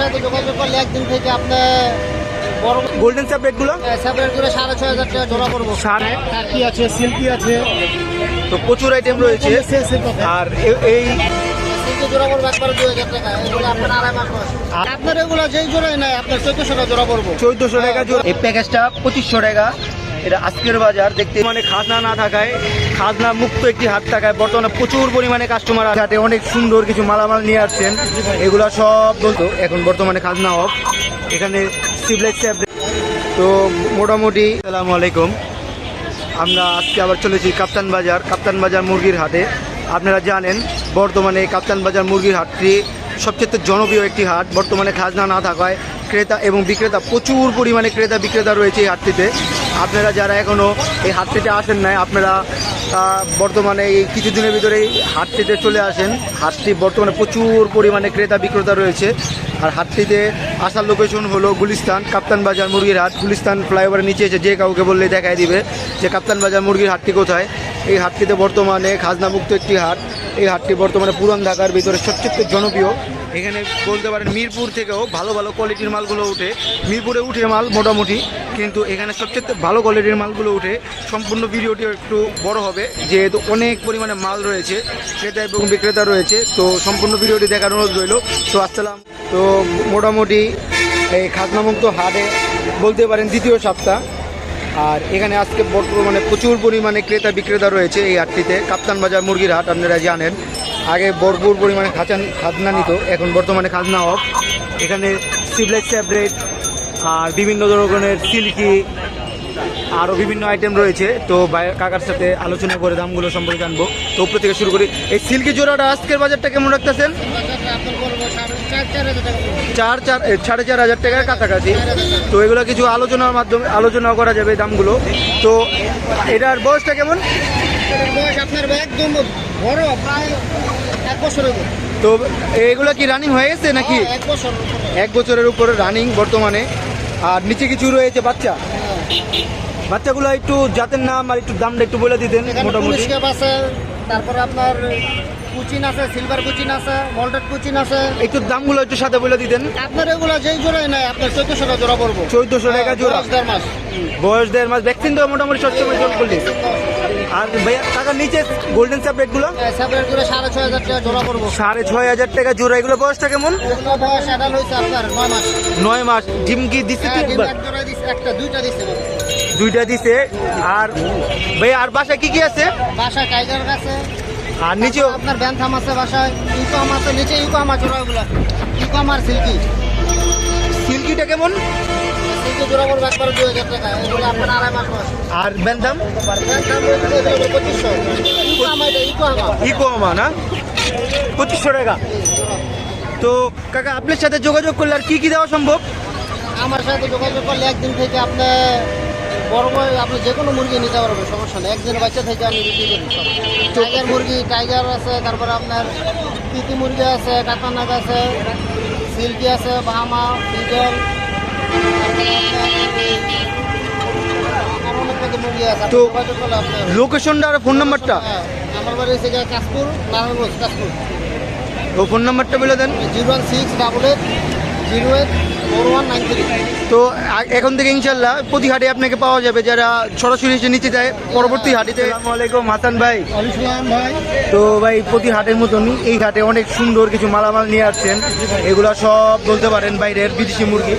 সাথে যোগাযোগ করলে একদিন থেকে আপনি বড় গোল্ডেন স্যাপলেটগুলো করে সাড়ে ছয় হাজার টাকা জোড়া পড়ব সাড়ে? টাকি আছে? সিল্কি আছে। তো প্রচুর আইটেম রয়েছে। আর এই জোড়া পড়ব একবার দুই হাজার টাকা। এগুলো আপনার আড়াই মাস আপনার এগুলো যেই জোড়াই নাই আপনার চোদ্দশো টাকা জোড়া পড়ব চোদ্দশো টাকা জোড়া। এই প্যাকেজটা পঁচিশশো টাকা। এটা আজকের বাজার, দেখতে মানে খাজনা না থাকায়, খাজনা মুক্ত একটি হাট থাকায় বর্তমানে প্রচুর পরিমাণে কাস্টমার হাটে অনেক সুন্দর কিছু মালামাল নিয়ে আসছেন, এগুলো সব বলতো এখন বর্তমানে খাজনা অফ এখানে তো মোটামুটি, আসসালামু আলাইকুম। আমরা আজকে আবার চলেছি কাপ্তান বাজার কাপ্তান বাজার মুরগির হাটে। আপনারা জানেন, বর্তমানে কাপ্তান বাজার মুরগির হাটটি সবচেয়ে জনপ্রিয় একটি হাট। বর্তমানে খাজনা না থাকায় ক্রেতা এবং বিক্রেতা প্রচুর পরিমাণে ক্রেতা বিক্রেতা রয়েছে এই হাটটিতে। আপনারা যারা এখনও এই হাটটিতে আসেন নাই, আপনারা বর্তমানে এই কিছুদিনের ভিতরেই হাটটিতে চলে আসেন। হাটটি বর্তমানে প্রচুর পরিমাণে ক্রেতা বিক্রেতা রয়েছে। আর হাটটিতে আসার লোকেশন হলো গুলিস্তান, কাপ্তান বাজার মুরগির হাট। গুলিস্তান ফ্লাইওভারের নিচে এসে যে কাউকে বললে দেখায় দিবে যে কাপ্তান বাজার মুরগির হাটটি কোথায়। এই হাটটিতে বর্তমানে খাজনামুক্ত একটি হাট। এই হাটটি বর্তমানে পুরান ঢাকার ভিতরে সবচেয়ে জনপ্রিয়। এখানে বলতে পারেন মিরপুর থেকেও ভালো ভালো কোয়ালিটির মালগুলো উঠে মিরপুরে উঠে মাল মোটামুটি, কিন্তু এখানে সবচেয়ে ভালো কোয়ালিটির মালগুলো উঠে সম্পূর্ণ ভিডিওটি একটু বড় হবে, যেহেতু অনেক পরিমাণে মাল রয়েছে, ক্রেতা এবং বিক্রেতা রয়েছে, তো সম্পূর্ণ ভিডিওটি দেখার অনুরোধ রইল। তো আসসালাম, তো মোটামুটি এই খাজনামুক্ত হাটে বলতে পারেন দ্বিতীয় সপ্তাহ। আর এখানে আজকে বর্তমানে প্রচুর পরিমাণে ক্রেতা বিক্রেতা রয়েছে এই হাটটিতে। কাপ্তান বাজার, মুরগির হাট আপনারা জানেন। আগে ভরপুর পরিমাণে খাঁচান খাজনা নিত, এখন বর্তমানে খাজনা অফ। এখানে সিবলেট স্যাবরেট আর বিভিন্ন ধরনের সিল্কি আরও বিভিন্ন আইটেম রয়েছে। তো কাকার সাথে আলোচনা করে দামগুলো সম্পর্কে জানব। তো উপর থেকে শুরু করি। এই সিল্কি জোড়াটা আজকের বাজারটা কেমন রাখতেছেন? চার চার সাড়ে চার হাজার টাকার কাছাকাছি। তো এগুলো কিছু আলোচনার মাধ্যমে আলোচনা করা যাবে দামগুলো। তো এটার বয়সটা কেমন। তো এগুলো কি রানিং হয়ে গেছে নাকি? হ্যাঁ, এক বছরের উপরে। রানিং বর্তমানে। আর নিচে কিছু রয়েছে বাচ্চা? বাচ্চাগুলো একটু জাতের নাম আর একটু দামটা একটু বলে দিতেন মোটামুটি। তারপরে আপনার কুচিন আছে সিলভার কুচিন আছে মল্টেড কুচিন আছে। একটু দামগুলো একটু সাথে বলে দিতেন। আপনার এগুলো যেই জোড়াই নাই আপনার চোদ্দশো টাকা জোড়া পড়ব। চোদ্দশো টাকা জোড়া। দেড় মাস। বয়স দেড় মাস। ভ্যাকসিন তো মোটামুটি সবসময় জল করলি আর ভাইয়া টাকার নিচে গোল্ডেন স্যাপলেটগুলো সেপারেট করে সাড়ে ছয় হাজার টাকা জোড়া পড়ব। সাড়ে ছয় হাজার টাকা জোড়া। এগুলো বয়সটা কেমন? বয়স অ্যাডাল হয়েছে আপনার নয় মাস। নয় মাস। ডিম কি দিচ্ছে হ্যাঁ, দিচ্ছে একটা দুইটা দিচ্ছে দুইটা দিছে। আর ভাই আর বাসায় কি কি আছে? বাসায় টাইগার আছে। আর নিচেও? আপনার ব্যান্থাম আছে বাসায় ইউকাম আছে নিচে ইউকাম আছে জোড়াগুলো ইউকাম আর সিল্কি সিল্কিটা কেমন? আপনার আর ব্যান্থাম ইকো আমা না? পঁচিশশো টাকা। তো কাকা আপনার সাথে যোগাযোগ করলে আর কি কি দেওয়া সম্ভব? আমার সাথে যোগাযোগ করলে একদিন থেকে আপনি বড় বড় আপনি যে কোনো মুরগি নিতে পারবেন সমস্যা নেই। একদিনের বাচ্চা থেকে আমি বিক্রি করি টাইগার মুরগি টাইগার আছে তারপরে আপনার তিতি মুরগি আছে কাতানাগ আছে সিল্কি আছে বিজল অনেক মুরগি আছে। তো- লোকেশনটা আর ফোন নাম্বারটা হ্যাঁ, আমার বাড়ি হচ্ছে কাশপুর নারায়ণগঞ্জ কাশপুর। ফোন নাম্বারটা বলে দেন। Zero one six double eight zero eight four one nine three. তো এখন থেকে ইনশাল্লাহ প্রতি হাটে আপনাকে পাওয়া যাবে যারা সরাসরি এসে নিতে যায় পরবর্তী হাটিতে আসসালামু আলাইকুম হাসান ভাই। ভাই। তো ভাই প্রতি হাটের মতনই এই হাটে অনেক সুন্দর কিছু মালামাল নিয়ে আসছেন। এগুলা সব বলতে পারেন বাইরের বিদেশি মুরগি।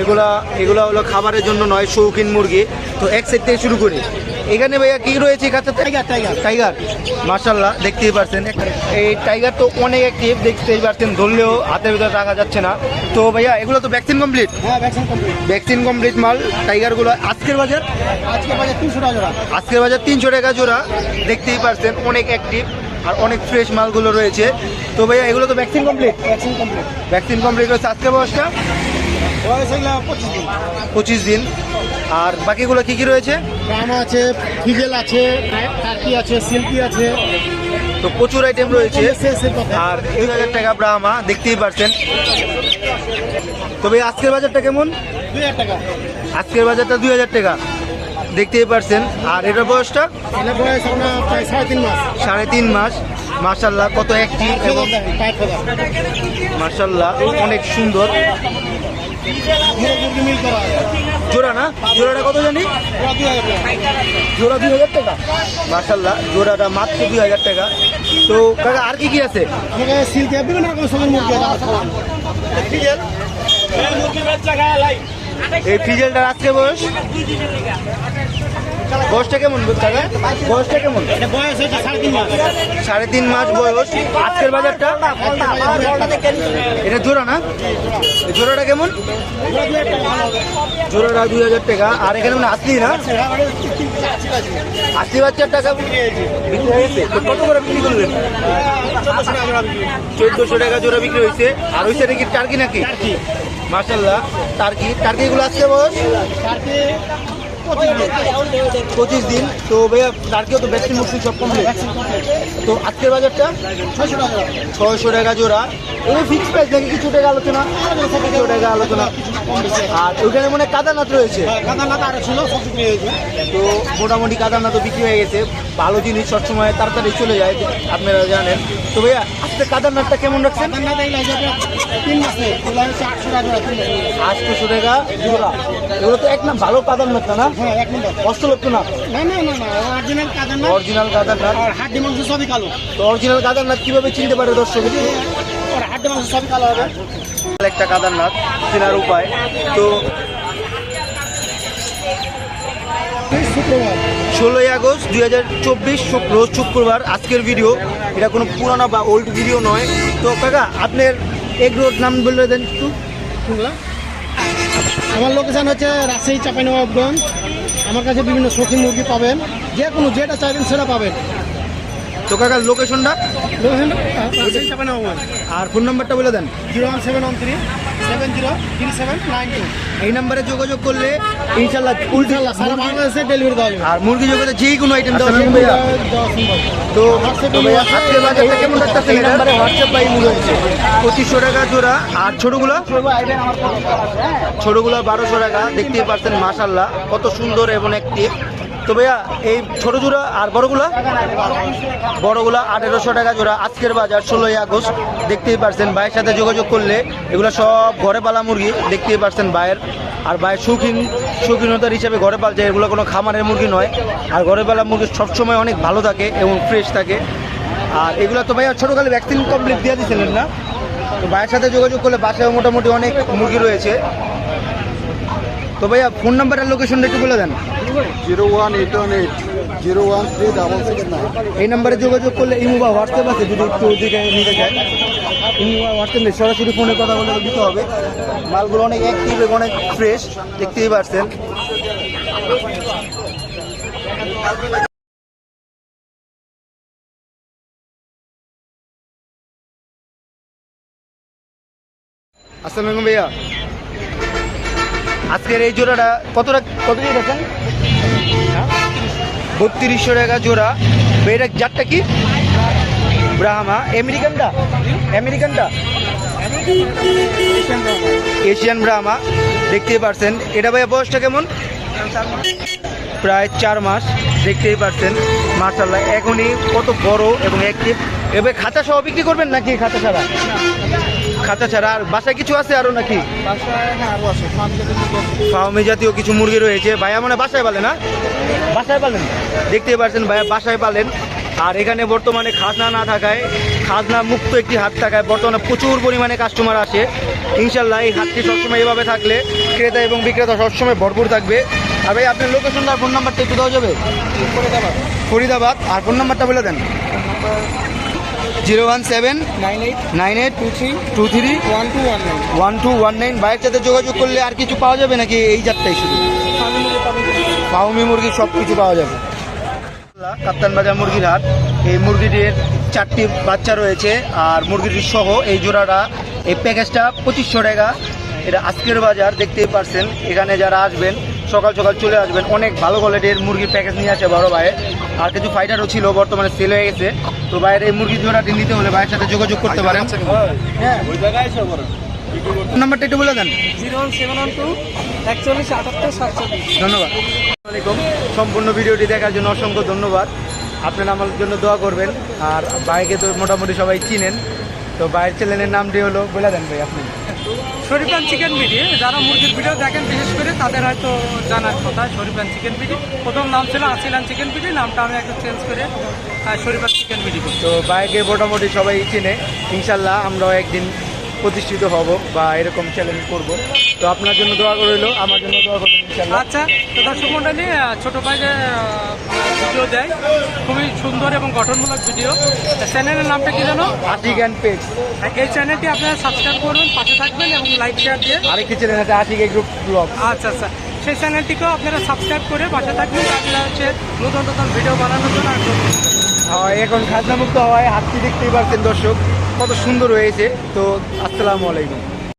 এগুলা এগুলা হলো খাবারের জন্য নয় শৌখিন মুরগি। তো এক সাইড থেকে শুরু করি। এখানে ভাইয়া কি রয়েছে কাছে টাইগার টাইগার। টাইগার। মার্শাল্লাহ দেখতেই পারছেন। এই টাইগার তো অনেক অ্যাক্টিভ দেখতেই পারছেন। ধরলেও হাতের ভিতরে রাখা যাচ্ছে না। তো ভাইয়া এগুলো তো ভ্যাকসিন কমপ্লিট হ্যাঁ ভ্যাকসিন কমপ্লিট ভ্যাকসিন কমপ্লিট মাল টাইগারগুলো আজকের বাজার? আজকের বাজার তিনশো টাকা জোড়া। আজকের বাজার তিনশো টাকা জোড়া। দেখতেই পারছেন অনেক অ্যাক্টিভ আর অনেক ফ্রেশ মালগুলো রয়েছে। তো ভাইয়া এগুলো তো vaccine complete vaccine complete vaccine complete হচ্ছে আজকের বয়সটা? পঁচিশ দিন। আর বাকিগুলো কি কি রয়েছে? গ্রাম আছে ফিজেল আছে টার্কি আছে সিল্কি আছে। তো প্রচুর আইটেম রয়েছে। আর দুই হাজার টাকা ব্রাহ্মা দেখতেই পারছেন। তবে আজকের বাজারটা কেমন? টাকা। আজকের বাজারটা দুই হাজার টাকা। দেখতেই পারছেন। আর এটার বয়সটা? সাড়ে তিন মাস। মার্শাল্লাহ কত একটি এবং মার্শাল্লাহ অনেক সুন্দর। জোড়া না? জোড়াটা কত জানি? জোড়া দুই হাজার টাকা। মার্শাল্লাহ জোড়াটা মাত্র দুই হাজার টাকা। তো কাকা আর কি কি আছে? বিভিন্ন রকম সবের মুরগি। এই ফিজেলটা আজকে বয়স? বয়সটা কেমন কাকা বয়সটা কেমন? সাড়ে তিন মাস। বয়স। আজকের বাজারটা? এটা জোড়া না? জোড়াটা কেমন? জোড়াটা দুই হাজার টাকা। আর এখানে মানে আসলি না? আশি বাচ্চার টাকা বিক্রি হয়ে গেছে তো কত করে বিক্রি করলেন? চোদ্দশো টাকা জোড়া বিক্রি হয়েছে। আর ওই সাইডে কি টার্কি নাকি? মার্শাল্লাহ টার্কি। টার্কিগুলো আসছে বয়স? পঁচিশ দিন। তো ভাইয়া টার্কিও তো ভ্যাকসিন মুক্তি সব কমপ্লিট তো আজকের বাজারটা? ছয়শো টাকা ছয়শো টাকা জোড়া। এই ফিক্স প্রাইস নাকি কিছু টাকা আলোচনা? কিছু টাকা আলোচনা। আর ওইখানে মনে হয় কাদানাথ রয়েছে। কাদা নাকা আরও ছিল তো মোটামুটি কাদানাথ তো বিক্রি হয়ে গেছে। ভালো জিনিস সবসময় তাড়াতাড়ি চলে যায় আপনারা জানেন। তো ভাইয়া আজকে কাদানাথটা কেমন রাখছেন? আটশো টাকা জোড়া এগুলো তো এক না ভালো কাদানাথ না? হ্যাঁ এক নম্বর কষ্ট না? না না না না অরিজিনাল কাদা না অরিজিনাল কাদারনাথ। আর হাড্ডি মাংস সবই কালো। তো অরিজিনাল কীভাবে চিনতে পারে দর্শক? আর হাড্ডি মাংস সবই কালো হবে। একটা কাদারনাথ চেনার উপায়। তো ষোলোই আগস্ট দুই হাজার চব্বিশ রোজ শুক্রবার আজকের ভিডিও এটা কোনো পুরানো বা ওল্ড ভিডিও নয়। তো কাকা আপনার এগ রোড নাম বলে দেন একটু। শুনলাম আমার লোকেশান হচ্ছে রাজশাহী চাপাইনবাবগঞ্জ। আমার কাছে বিভিন্ন শৌখিন মুরগি পাবেন। যে কোনো যেটা চাইবেন সেটা পাবেন। তো কাকার লোকেশনটা লোকেশনটা রাজশাহী চাপাইনবাবগঞ্জ। আর ফোন নাম্বারটা বলে দেন। Zero one seven one three. Seven zero three seven nine two এই নাম্বারে যোগাযোগ করলে ইনশাল্লাহ ইনশাল্লাহ সারা বাংলাদেশে ডেলিভারি দেওয়া যাবে। আর মুরগি জগতে যে কোনো আইটেম দেওয়া সম্ভব তো তো আজকের বাজারটা কেমন হোয়াটসঅ্যাপ রয়েছে পঁচিশশো টাকা জোড়া আর ছোটগুলো? ছোটগুলো বারোশো টাকা দেখতেই পাচ্ছেন মাশাল্লাহ কত সুন্দর এবং একটি তো ভাইয়া, এই ছোট জোড়া আর বড়গুলা? বড়গুলা আঠেরোশো টাকা জোড়া, আজকের বাজার ষোলোই আগস্ট। দেখতেই পারছেন, ভাইয়ের সাথে যোগাযোগ করলে এগুলো সব ঘরে পালা মুরগি, দেখতেই পারছেন ভাইয়ের। আর ভাইয়ের শৌখিন, শৌখিনতার হিসাবে ঘরে পালছে, এগুলো কোনো খামারের মুরগি নয়। আর ঘরে পালা মুরগি সবসময় অনেক ভালো থাকে এবং ফ্রেশ থাকে। আর এগুলো তো ভাইয়া ছোটোকালে ভ্যাকসিন কমপ্লিট দিয়ে দিয়েছিলেন না? তো ভাইয়ের সাথে যোগাযোগ করলে বাসায় মোটামুটি অনেক মুরগি রয়েছে। তো ভাইয়া ফোন নাম্বার আর লোকেশনটা একটু বলে দেন। Zero one eight one eight, zero one three double six nine. এই নাম্বারে যোগাযোগ করলে ইমো বা হোয়াটসঅ্যাপ আছে, যদি একটু ওদিকে নিতে চায়। ইমো বা হোয়াটসঅ্যাপ নেই, সরাসরি ফোনে কথা বলে দিতে হবে। মালগুলো অনেক অ্যাক্টিভ এবং অনেক ফ্রেশ দেখতেই পারছেন। আসসালামু আলাইকুম ভাইয়া। আজকের এই জোড়াটা কতটা কত দিয়ে দেখেন বত্রিশশো টাকা জোড়া। এটা জাতটা কি? ব্রাহ্মা। আমেরিকানটা? আমেরিকানটা? এশিয়ান ব্রাহ্মা। দেখতেই পারছেন। এটা ভাইয়া বয়সটা কেমন? প্রায় চার মাস। দেখতেই পারছেন। মার্শাল্লাহ এখনই কত বড় এবং অ্যাক্টিভ এবার খাতা সহ বিক্রি করবেন নাকি খাতা ছাড়া? খাতা ছাড়া আর বাসায় কিছু আছে আরও নাকি? ফার্মে জাতীয় কিছু মুরগি রয়েছে। ভাইয়া মানে বাসায় পালে না বাসায় পালেন? দেখতেই পারছেন ভাইয়া বাসায় পালেন। আর এখানে বর্তমানে খাজনা না থাকায় খাজনা মুক্ত একটি হাট থাকায় বর্তমানে প্রচুর পরিমাণে কাস্টমার আসে। ইনশাল্লাহ এই হাটটি সবসময় এভাবে থাকলে ক্রেতা এবং বিক্রেতা সবসময় ভরপুর থাকবে। আর ভাই আপনার লোকেশনটা আর ফোন নাম্বারটা একটু দেওয়া যাবে? ফরিদাবাদ। ফরিদাবাদ। আর ফোন নাম্বারটা বলে দেন। Zero one seven nine eight two three two বাইরের সাথে যোগাযোগ করলে আর কিছু পাওয়া যাবে নাকি এই জাতটাই শুধু? ফাউমি মুরগি সব কিছু পাওয়া যাবে। কাপ্তান মুরগির হাট। এই মুরগিটির চারটি বাচ্চা রয়েছে আর মুরগিটির সহ এই জোড়াটা, এই প্যাকেজটা পঁচিশশো টাকা। এটা আজকের বাজার, দেখতেই পারছেন। এখানে যারা আসবেন সকাল সকাল চলে আসবেন। অনেক ভালো কোয়ালিটির মুরগির প্যাকেজ নিয়ে আছে বড় ভাইয়ের। আর কিছু ফাইটারও ছিল বর্তমানে সেল হয়ে গেছে। তো বাইরে এই মুরগির জোড়াটি নিতে হলে ভাইয়ের সাথে যোগাযোগ করতে পারেন। হ্যাঁ। নাম্বারটা একটু বলে দেন। Zero one seven one two একচল্লিশ আটাত্তর সাতচল্লিশ। ধন্যবাদ। সম্পূর্ণ ভিডিওটি দেখার জন্য অসংখ্য ধন্যবাদ। আপনারা আমার জন্য দোয়া করবেন। আর ভাইকে তো মোটামুটি সবাই চিনেন। তো ভাইয়ের চ্যানেলের নামটি হলো বলে দেন ভাই আপনি। শরীফান চিকেন বিডি, যারা মুরগির ভিডিও দেখেন, বিশেষ করে তাদের হয়তো জানার কথা শরীফান চিকেন বিডি। প্রথম নাম ছিল আসিলান চিকেন বিডি, নামটা আমি একটু চেঞ্জ করে শরীফান চিকেন বিডি তো বাইকে মোটামুটি সবাই চিনে। ইনশাল্লাহ আমরাও একদিন প্রতিষ্ঠিত হব বা এরকম চ্যালেঞ্জ করব। তো আপনার জন্য দোয়া রইল আমার জন্য দোয়া করবেন আচ্ছা তো দর্শক মন্ডলী ছোট ভাই যে ভিডিও দেয়। খুবই সুন্দর এবং গঠনমূলক ভিডিও চ্যানেলের নামটা কি জানো? আশিক অ্যান্ড পেজ এই চ্যানেলটি আপনারা সাবস্ক্রাইব করবেন পাশে থাকবেন এবং লাইক শেয়ার দিয়ে। আরেকটি চ্যানেল আছে আশিক গ্রুপ ব্লগ আচ্ছা আচ্ছা। সেই চ্যানেলটিকেও আপনারা সাবস্ক্রাইব করে পাশে থাকবেন আপনারা হচ্ছে নতুন নতুন ভিডিও বানানোর জন্য। এখন খাজনা মুক্ত হওয়ায় হাতটি দেখতেই পারছেন দর্শক কত সুন্দর হয়েছে। তো আসসালামু আলাইকুম।